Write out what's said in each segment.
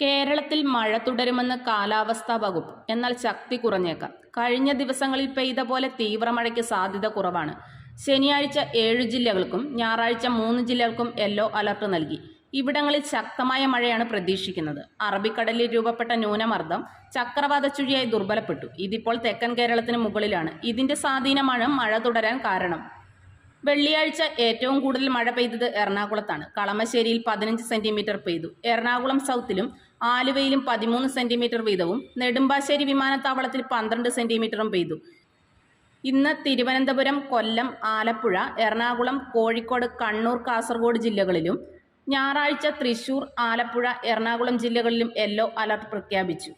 കേരളത്തിൽ മഴ തുടരുമെന്ന് കാലാവസ്ഥാ വകുപ്പ്. എന്നാൽ ശക്തി കുറഞ്ഞേക്കാം. കഴിഞ്ഞ ദിവസങ്ങളിൽ പെയ്ത പോലെ തീവ്രമഴയ്ക്ക് സാധ്യത കുറവാണ്. ശനിയാഴ്ച ഏഴ് ജില്ലകൾക്കും ഞായറാഴ്ച മൂന്ന് ജില്ലകൾക്കും യെല്ലോ അലർട്ട് നൽകി. ഇവിടങ്ങളിൽ ശക്തമായ മഴയാണ് പ്രതീക്ഷിക്കുന്നത്. അറബിക്കടലിൽ രൂപപ്പെട്ട ന്യൂനമർദ്ദം ചക്രവാത ചുഴിയായി ദുർബലപ്പെട്ടു. ഇതിപ്പോൾ തെക്കൻ കേരളത്തിന് മുകളിലാണ്. ഇതിന്റെ സ്വാധീനമാണ് മഴ തുടരാൻ കാരണം വെള്ളിയാഴ്ച ഏറ്റവും കൂടുതൽ മഴ പെയ്തത് എറണാകുളത്താണ്. കളമശ്ശേരിയിൽ പതിനഞ്ച് സെന്റിമീറ്റർ പെയ്തു. എറണാകുളം സൗത്തിലും ആലുവയിലും പതിമൂന്ന് സെന്റിമീറ്റർ വീതവും നെടുമ്പാശ്ശേരി വിമാനത്താവളത്തിൽ പന്ത്രണ്ട് സെന്റിമീറ്ററും പെയ്തു. ഇന്ന് തിരുവനന്തപുരം കൊല്ലം ആലപ്പുഴ എറണാകുളം കോഴിക്കോട് കണ്ണൂർ കാസർഗോഡ് ജില്ലകളിലും ഞായറാഴ്ച തൃശൂർ ആലപ്പുഴ എറണാകുളം ജില്ലകളിലും യെല്ലോ അലർട്ട് പ്രഖ്യാപിച്ചു.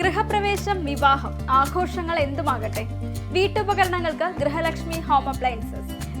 ഗൃഹപ്രവേശം വിവാഹം ആഘോഷങ്ങൾ എന്തുമാകട്ടെ? വീട്ടുപകരണങ്ങൾക്ക് Grihalakshmi home appliances.